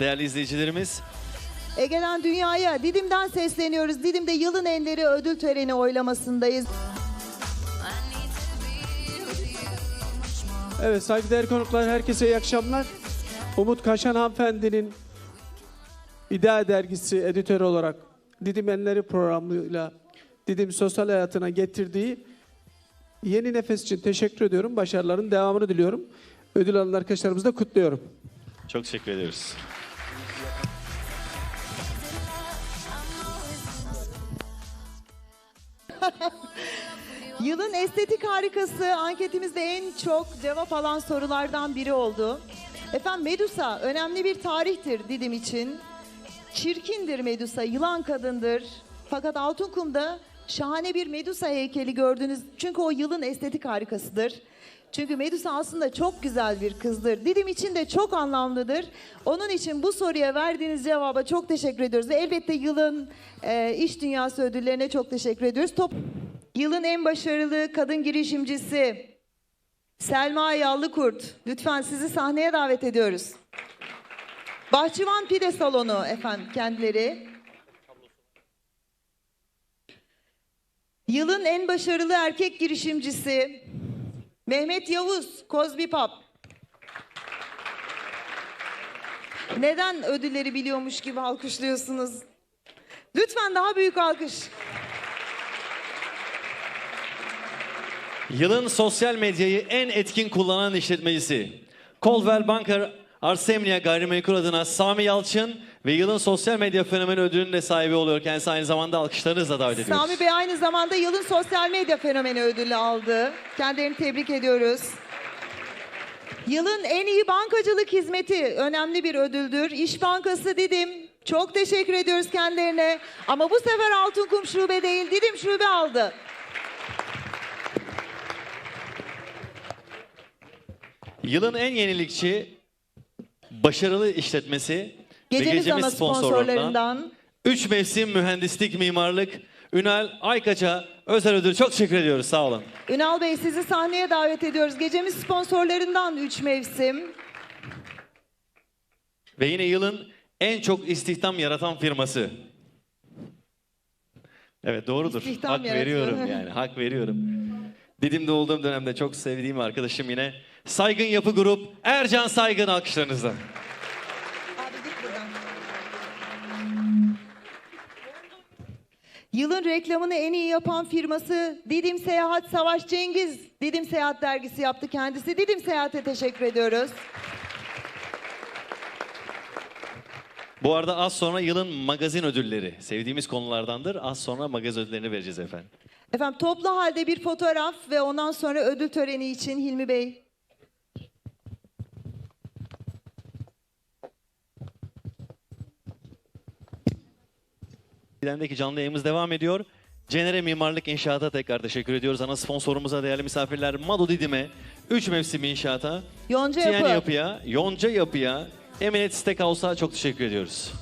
değerli izleyicilerimiz. Ege'den Dünya'ya Didim'den sesleniyoruz. Didim'de yılın enleri ödül töreni oylamasındayız. Evet saygıdeğer konuklar herkese iyi akşamlar. Umut Kaşan hanımefendinin İdea Dergisi editörü olarak Didim Enleri programıyla Didim sosyal hayatına getirdiği yeni nefes için teşekkür ediyorum. Başarıların devamını diliyorum. Ödül alan arkadaşlarımızı da kutluyorum. Çok teşekkür ediyoruz. Yılın estetik harikası anketimizde en çok cevap alan sorulardan biri oldu. Efendim Medusa önemli bir tarihtir Didim için. Çirkindir Medusa, yılan kadındır. Fakat Altınkum'da şahane bir Medusa heykeli gördünüz. Çünkü o yılın estetik harikasıdır. Çünkü Medusa aslında çok güzel bir kızdır. Didim için de çok anlamlıdır. Onun için bu soruya verdiğiniz cevaba çok teşekkür ediyoruz. Ve elbette yılın e, iş dünyası ödüllerine çok teşekkür ediyoruz. Top Yılın en başarılı kadın girişimcisi Selma Yallıkurt. Lütfen sizi sahneye davet ediyoruz. Bahçıvan Pide Salonu efendim kendileri. Yılın en başarılı erkek girişimcisi Mehmet Yavuz Kozbi Pub. Neden ödülleri biliyormuş gibi alkışlıyorsunuz? Lütfen daha büyük alkış. Yılın sosyal medyayı en etkin kullanan işletmecisi. Coldwell Banker Arsemnia Gayrimenkul adına Sami Yalçın ve yılın sosyal medya fenomeni ödülünün de sahibi oluyor. Kendisi aynı zamanda alkışlarınızla davet ediyoruz. Sami Bey aynı zamanda yılın sosyal medya fenomeni ödülü aldı. Kendilerini tebrik ediyoruz. Yılın en iyi bankacılık hizmeti önemli bir ödüldür. İş Bankası Didim. Çok teşekkür ediyoruz kendilerine. Ama bu sefer Altınkum Şube değil Didim Şube aldı. Yılın en yenilikçi, başarılı işletmesi Gecemiz, gecemiz ana sponsorlarından sponsorlarından. 3 mevsim mühendislik mimarlık Ünal Aykaç'a özel ödül. Çok teşekkür ediyoruz. Sağ olun. Ünal Bey sizi sahneye davet ediyoruz. Gecemiz sponsorlarından 3 mevsim. Ve yine yılın en çok istihdam yaratan firması. Evet doğrudur. İstihdam hak yaratıyor. veriyorum yani. Hak veriyorum. Didim'de olduğum dönemde çok sevdiğim arkadaşım yine Saygın Yapı Grup Ercan Saygın alkışlarınızla. Yılın reklamını en iyi yapan firması Didim Seyahat Savaş Cengiz. Didim Seyahat dergisi yaptı kendisi. Didim Seyahat'e teşekkür ediyoruz. Bu arada az sonra yılın magazin ödülleri. Sevdiğimiz konulardandır. Az sonra magazin ödüllerini vereceğiz efendim. Efendim toplu halde bir fotoğraf ve ondan sonra ödül töreni için Hilmi Bey. Bilendeki canlı yayımız devam ediyor. Cenere Mimarlık İnşaat'a tekrar teşekkür ediyoruz. Ana sponsorumuza değerli misafirler Madu Didim'e, 3 mevsim inşaata, Yonca Yapı. Yapı'ya, Yonca Yapı'ya, Eminet Steakhouse'a çok teşekkür ediyoruz.